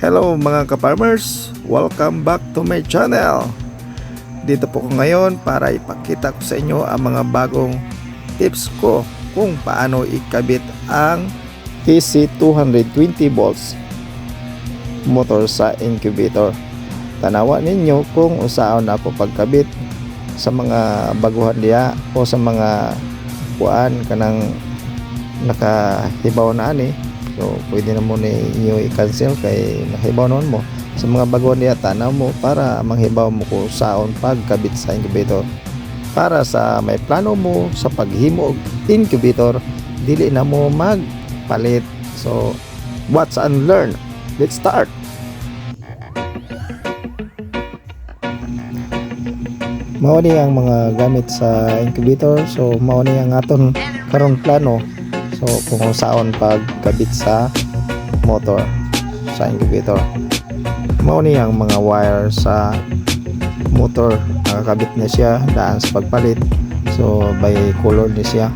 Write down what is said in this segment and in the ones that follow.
Hello mga ka-farmers! Welcome back to my channel! Dito po ko ngayon para ipakita ko sa inyo ang mga bagong tips ko kung paano ikabit ang PC 220 volts motor sa incubator. Tanawa ninyo kung usaon ako pagkabit sa mga baguhan diya o sa mga kuan kanang nakahibaw na ani so pwede na mo ni inyo i-cancel kay nahibaw naman mo. Sa mga baguhan diya tanaw mo para manghibaw mo kung saon pagkabit sa incubator. Para sa may plano mo sa paghimo og incubator dili na mo magpalit. So watch and learn let's start! Mao ni ang mga gamit sa incubator. So mao ni ang aton karong plano so kung saon pagkabit sa motor sa incubator. Mao ni ang mga wire sa motor. Nakakabit na siya daan sa pagpalit. So by color ni siya.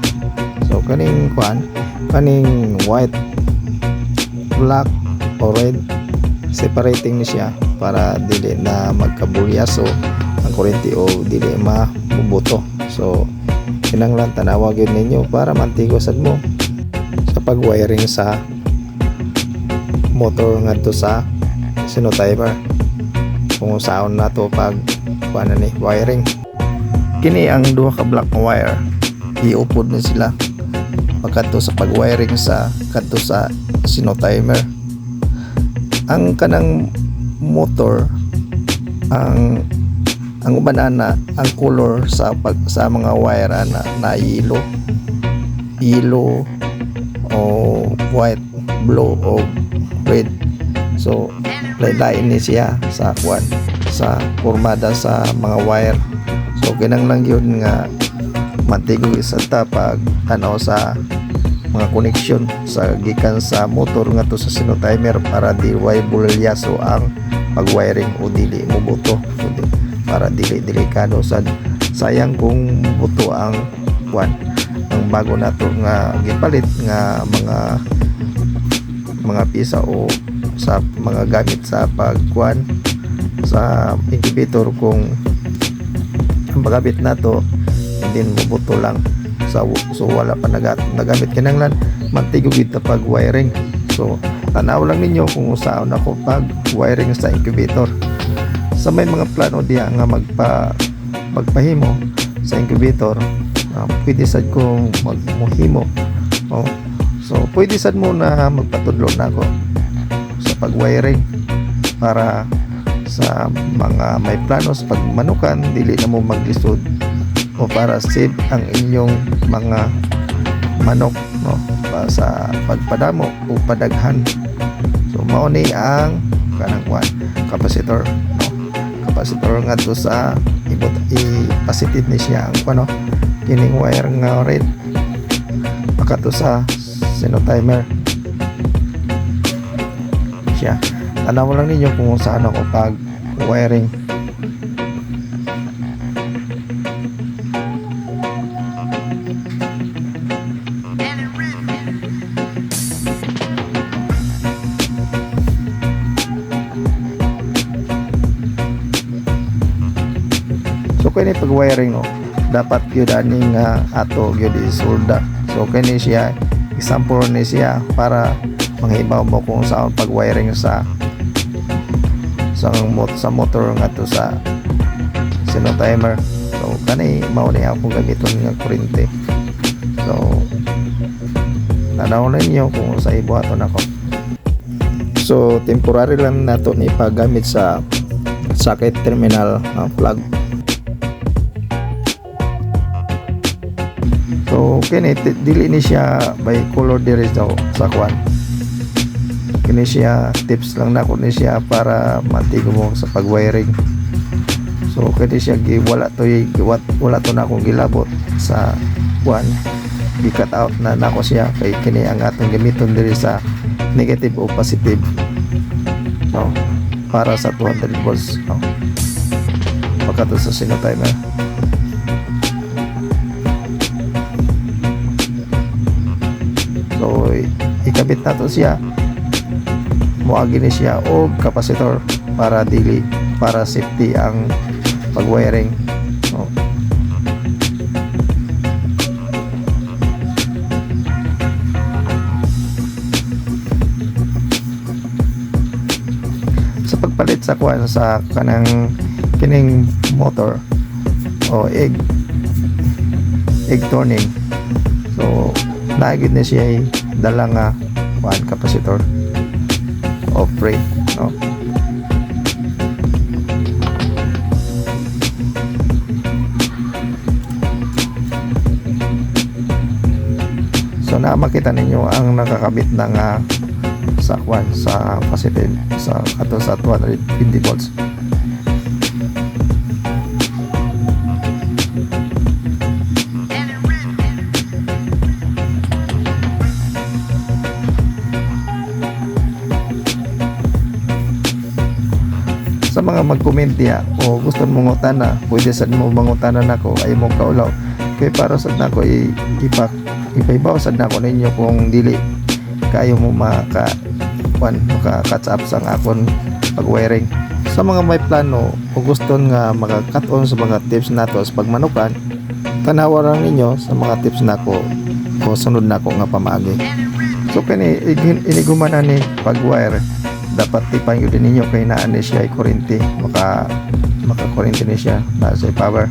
So kaning kuan kaning white black o red separating ni siya para dili na magkabulyaso ang kuryente o dili mabubuto. So kinanglan tanawa gyud ninyo para mantigo sad mo pagwiring sa motor ngadto sa sinotimer kung saon na to pag kuan na ni wiring. Kini ang duha ka black nga wire. Iupod na sila. Pagkadto sa pagwiring sa kadto sa sinotimer ang kanang motor ang ang uban ana ang color sa pag sa mga wire ana na yellow. Yellow o white blue o red. So lain ni siya sa kwan sa formada sa mga wire. So kinanglang yun nga mantigo sa tapag ano sa mga connection sa gikan sa motor nga to sa sinotimer para di bulyaso ang pag-wiring o dili mo buto. Para dili delikado sad sayang kung buto ang kwan. Ang bago nato nga gipalit nga mga mga pisa o sa mga gamit sa pagkuan sa incubator kung ang paggamit nato hindi mo buto lang. Sa so wala pa nagat nagamit kinanglan mantigo gid ta pag wiring so tanaw lang ninyo kung usaon ako pag wiring sa incubator. Sa may mga plano diya nga magpa magpahimo sa incubator uh, pwede sad kong magmuhimo oh. so pwede sad mo na magpatudlo na ako sa pag-wiring para sa mga may plano sa pagmanukan dili na mo maglisod. O para save ang inyong mga manok no para sa pagpadamo o padaghan. So mao ni ang kanang kwan capacitor no. Capacitor nga to sa ibot i-positive ni siya ang ano kining wire nga red. Pagka to sa sinotimer. Siya. Tanaw lang ninyo kung saan ako pag wiring. So kini pag wiring no, dapat gyud ani nga ato gyud isulda. So kini siya example ni siya para manghibaw mo kung saan pag wiring sa sa sa motor nga to sa sino timer. So kani mao ni ako gamiton nga kuryente. So tanaw ninyo kung sa ibuhaton ako. So temporary lang nato ni paggamit sa socket terminal uh, plug kini dili ni siya by color diri sa sa kwan. Kini siya tips lang nako ni siya para mantigo mo sa pag-wiring. So kini siya gi wala to y- giwat wala to na akong gilabot sa kwan. Gi cut out na nako siya kay kini ang atong gamiton diri sa negative o positive. No, para sa 200 volts. No. Pagkato sa sino timer. Ikabit na to siya. Moagi ni siya. Og capacitor para dili para safety ang pag-wiring. So, sa pagpalit sa kuan sa kanang kining motor o egg egg turning. So naagid na siya dala nga kuan capacitor of brake no. So na makita ninyo ang nakakabit ng ah, sa kwan sa positive sa ato sa 220 volts sa mga mag-comment niya o gusto mong utana pwede sad mo mangutanan nako ay mo kaulaw. Kay para sad nako i ipak ipaibaw sad nako ninyo kung dili kayo mo maka kwan maka catch up sa akon pag wiring sa mga may plano o gusto nga maka-cut on sa mga tips nato sa pagmanukan tanawa lang ninyo sa mga tips nako o sunod nako nga pamaagi. So kani igin- iniguman na ni pag wire dapat tipan yun din ninyo kay naan siya ay kurente maka maka kurente ni siya. Na sa power.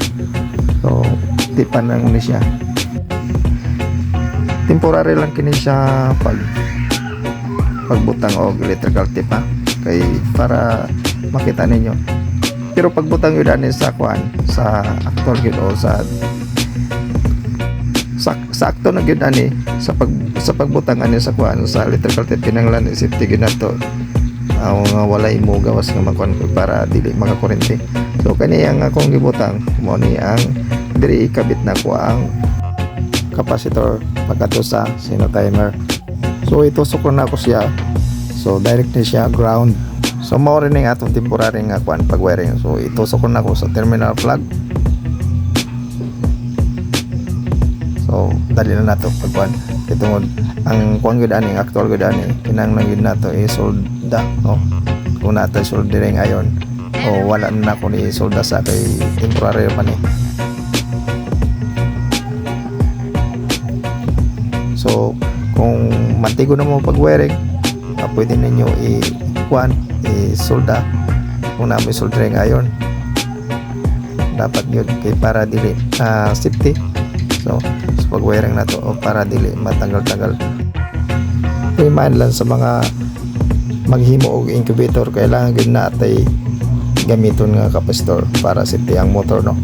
So tipan lang ni siya. Temporary lang kini siya pag pagbutang og electrical tip ha? Kay para makita ninyo. Pero pagbutang yun ani sa kuan sa actor yun o sa sak sakto na gyud ani sa pag sa pagbutang ani sa kuan sa electrical tape kinanglan safety gyud nato aw nga walay gawas nga makuan ko para dili makakurente so kani ang akong gibutang mo ni ang diri ikabit na ko ang capacitor pagkato sa sino timer so itusok ko na ko siya. So direct ni siya ground. So mao rin ang atong temporary nga kuan pag wiring so itusok ko na ko sa terminal plug. So, dali na nato pagkuan. Itungod ang kuan gud ani, actual gud ani, kinang lang gud nato isolda, no. Kung nato soldering ayon o wala na ko ni solda sa kay temporary pa ni. So, kung mantigo na mo pag wiring, ah, pwede ninyo i kuan i-solda kung na may soldering ayon dapat yun kay para dili ah, safety so sa pag-wiring na to o para dili matanggal-tanggal. Remind lang sa mga maghimo og incubator kailangan gyud natay gamiton nga capacitor para safety ang motor no?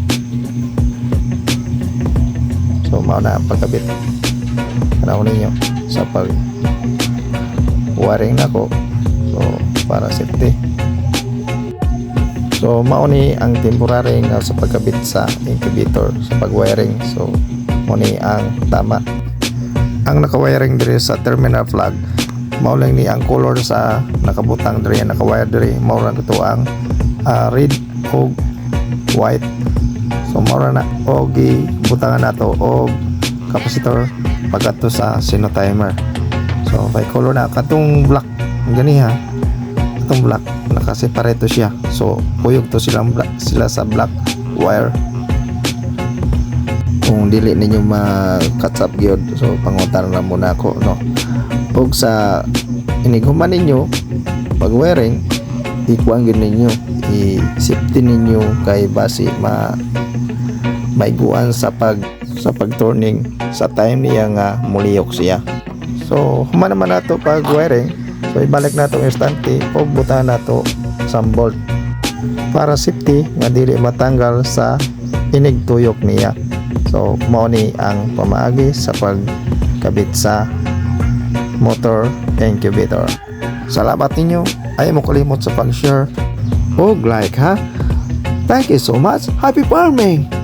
So mao na ang pagkabit. Tanaw ninyo sa pag wiring na ko. So para safety. So mao ni ang temporary nga sa pagkabit sa incubator sa pag-wiring. So mao ni ang tama. Ang naka-wiring diri sa terminal plug mao lang ni ang color sa nakabutang diri naka-wire diri mao lang ito ang ah, red o white. So mao ra na og butangan nato og capacitor pagkato sa sino timer. So by color na katong black gani ha itong black nakaseparate siya so kuyog to black, sila sa black wire kung dili ninyo ma-catch up gyud. So pangutan na muna ako no? Ug sa iniguman ninyo pag wiring ikuan gyud ninyo. I-safety ninyo kay basi ma maiguan sa pag sa pag-turning. Sa time niya nga muliyok siya. So human naman nato pag wiring So ibalik na itong istante o buta na to sa bolt. Para safety nga dili matanggal sa inig tuyok niya. So mao ni ang pamaagi sa pagkabit sa motor incubator. Salamat ninyo. Ay mo kalimot sa pag-share o like ha. Thank you so much. Happy farming!